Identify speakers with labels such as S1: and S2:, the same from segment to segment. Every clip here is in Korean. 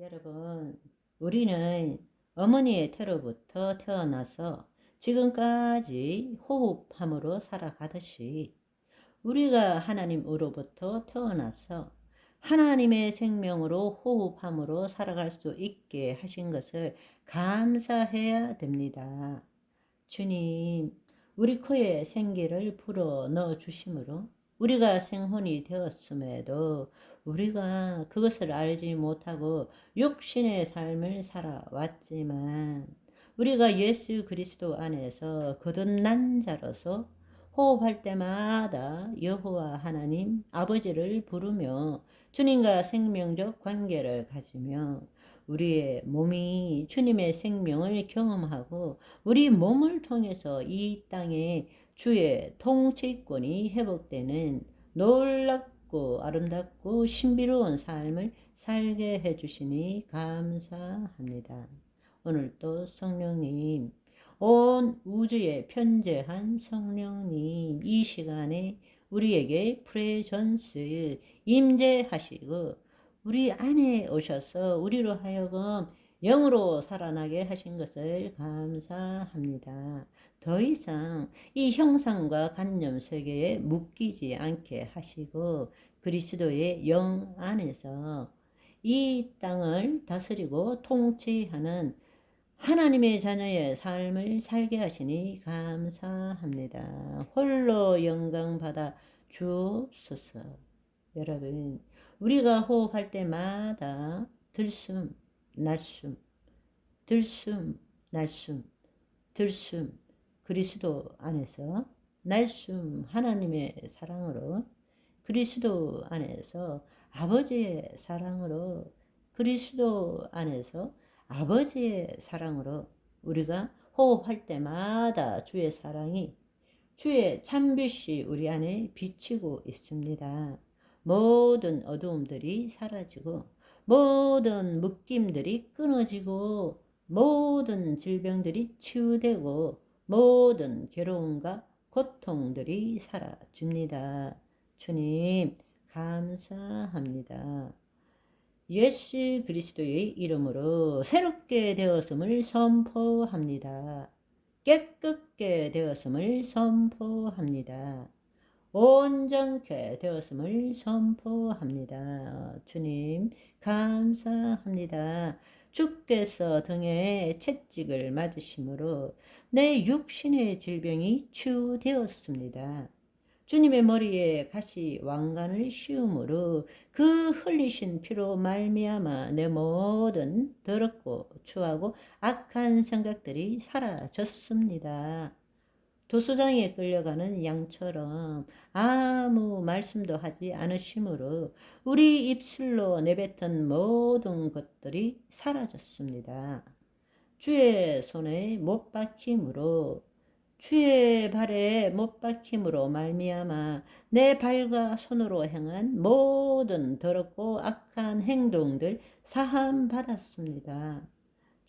S1: 여러분, 우리는 어머니의 태로부터 태어나서 지금까지 호흡함으로 살아가듯이 우리가 하나님으로부터 태어나서 하나님의 생명으로 호흡함으로 살아갈 수 있게 하신 것을 감사해야 됩니다. 주님, 우리 코에 생기를 불어 넣어 주심으로 우리가 생혼이 되었음에도 우리가 그것을 알지 못하고 육신의 삶을 살아왔지만 우리가 예수 그리스도 안에서 거듭난 자로서 호흡할 때마다 여호와 하나님 아버지를 부르며 주님과 생명적 관계를 가지며 우리의 몸이 주님의 생명을 경험하고 우리 몸을 통해서 이 땅에 주의 통치권이 회복되는 놀랍 고 아름답고 신비로운 삶을 살게 해주시니 감사합니다. 오늘도 성령님, 온 우주에 편재한 성령님, 이 시간에 우리에게 프레전스 임재하시고 우리 안에 오셔서 우리로 하여금 영으로 살아나게 하신 것을 감사합니다. 더 이상 이 형상과 관념 세계에 묶이지 않게 하시고 그리스도의 영 안에서 이 땅을 다스리고 통치하는 하나님의 자녀의 삶을 살게 하시니 감사합니다. 홀로 영광 받아 주옵소서. 여러분, 우리가 호흡할 때마다 들숨, 날숨, 들숨, 날숨, 들숨, 그리스도 안에서 날숨 하나님의 사랑으로 그리스도 안에서 아버지의 사랑으로 그리스도 안에서 아버지의 사랑으로 우리가 호흡할 때마다 주의 사랑이 주의 참빛이 우리 안에 비치고 있습니다. 모든 어두움들이 사라지고 모든 묶임들이 끊어지고 모든 질병들이 치유되고 모든 괴로움과 고통들이 사라집니다. 주님, 감사합니다. 예수 그리스도의 이름으로 새롭게 되었음을 선포합니다. 깨끗게 되었음을 선포합니다. 온전케 되었음을 선포합니다. 주님, 감사합니다. 주께서 등에 채찍을 맞으심으로 내 육신의 질병이 치유되었습니다. 주님의 머리에 가시 왕관을 씌움으로 그 흘리신 피로 말미암아 내 모든 더럽고 추하고 악한 생각들이 사라졌습니다. 도수장에 끌려가는 양처럼 아무 말씀도 하지 않으심으로 우리 입술로 내뱉은 모든 것들이 사라졌습니다. 주의 손에 못 박힘으로 주의 발에 못 박힘으로 말미암아 내 발과 손으로 행한 모든 더럽고 악한 행동들 사함 받았습니다.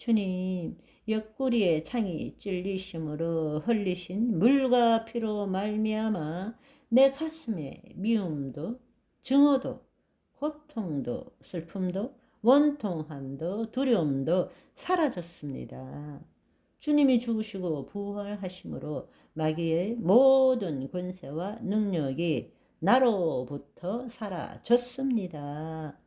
S1: 주님, 옆구리에 창이 찔리심으로 흘리신 물과 피로 말미암아 내 가슴에 미움도 증오도 고통도 슬픔도 원통함도 두려움도 사라졌습니다. 주님이 죽으시고 부활하심으로 마귀의 모든 권세와 능력이 나로부터 사라졌습니다.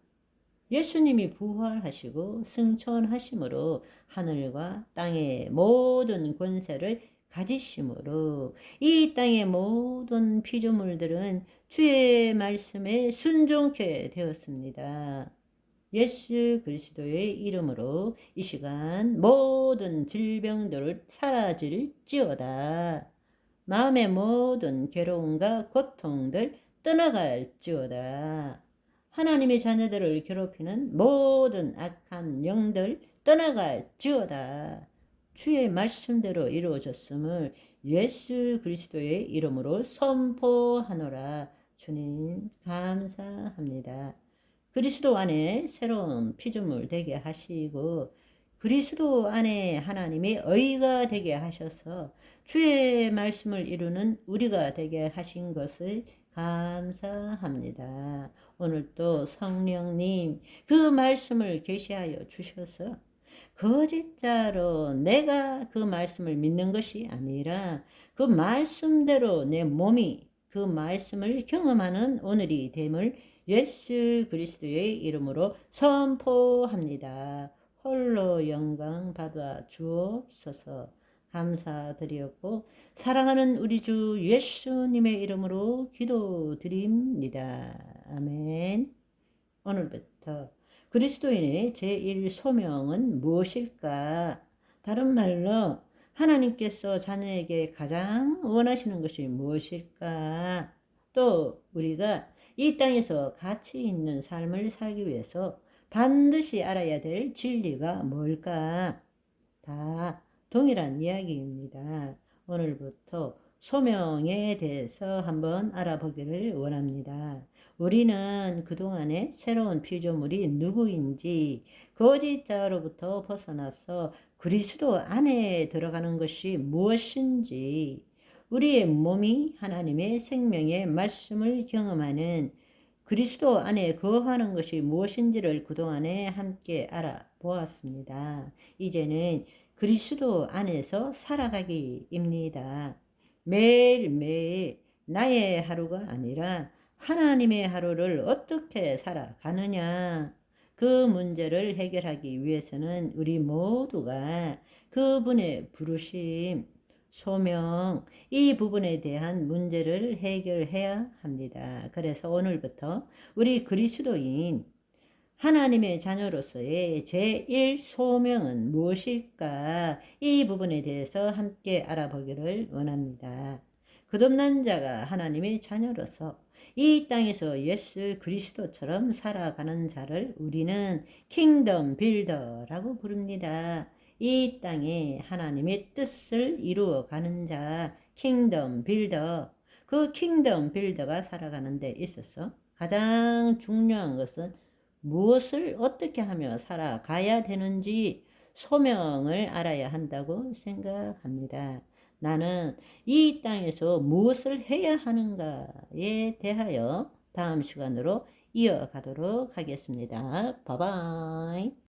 S1: 예수님이 부활하시고 승천하심으로 하늘과 땅의 모든 권세를 가지심으로 이 땅의 모든 피조물들은 주의 말씀에 순종케 되었습니다. 예수 그리스도의 이름으로 이 시간 모든 질병들을 사라질지어다. 마음의 모든 괴로움과 고통들 떠나갈지어다. 하나님의 자녀들을 괴롭히는 모든 악한 영들 떠나갈 지어다. 주의 말씀대로 이루어졌음을 예수 그리스도의 이름으로 선포하노라. 주님 감사합니다. 그리스도 안에 새로운 피조물 되게 하시고 그리스도 안에 하나님의 의가 되게 하셔서 주의 말씀을 이루는 우리가 되게 하신 것을 감사합니다. 오늘 또 성령님 그 말씀을 계시하여 주셔서 거짓자로 내가 그 말씀을 믿는 것이 아니라 그 말씀대로 내 몸이 그 말씀을 경험하는 오늘이 됨을 예수 그리스도의 이름으로 선포합니다. 홀로 영광 받아 주옵소서 감사드렸고 사랑하는 우리 주 예수님의 이름으로 기도드립니다. 아멘. 오늘부터 그리스도인의 제1 소명은 무엇일까? 다른 말로 하나님께서 자녀에게 가장 원하시는 것이 무엇일까? 또 우리가 이 땅에서 가치 있는 삶을 살기 위해서 반드시 알아야 될 진리가 뭘까? 다 동일한 이야기입니다. 오늘부터 소명에 대해서 한번 알아보기를 원합니다. 우리는 그동안의 새로운 피조물이 누구인지 거짓자로부터 벗어나서 그리스도 안에 들어가는 것이 무엇인지 우리의 몸이 하나님의 생명의 말씀을 경험하는 그리스도 안에 거하는 것이 무엇인지를 그동안에 함께 알아보았습니다. 이제는 그리스도 안에서 살아가기입니다. 매일매일 나의 하루가 아니라 하나님의 하루를 어떻게 살아가느냐. 그 문제를 해결하기 위해서는 우리 모두가 그분의 부르심, 소명, 이 부분에 대한 문제를 해결해야 합니다. 그래서 오늘부터 우리 그리스도인 하나님의 자녀로서의 제1 소명은 무엇일까? 이 부분에 대해서 함께 알아보기를 원합니다. 거듭난 자가 하나님의 자녀로서 이 땅에서 예수 그리스도처럼 살아가는 자를 우리는 킹덤 빌더라고 부릅니다. 이 땅에 하나님의 뜻을 이루어가는 자, 킹덤 빌더. 그 킹덤 빌더가 살아가는 데 있어서 가장 중요한 것은 무엇을 어떻게 하며 살아가야 되는지 소명을 알아야 한다고 생각합니다. 나는 이 땅에서 무엇을 해야 하는가에 대하여 다음 시간으로 이어가도록 하겠습니다. 바바이.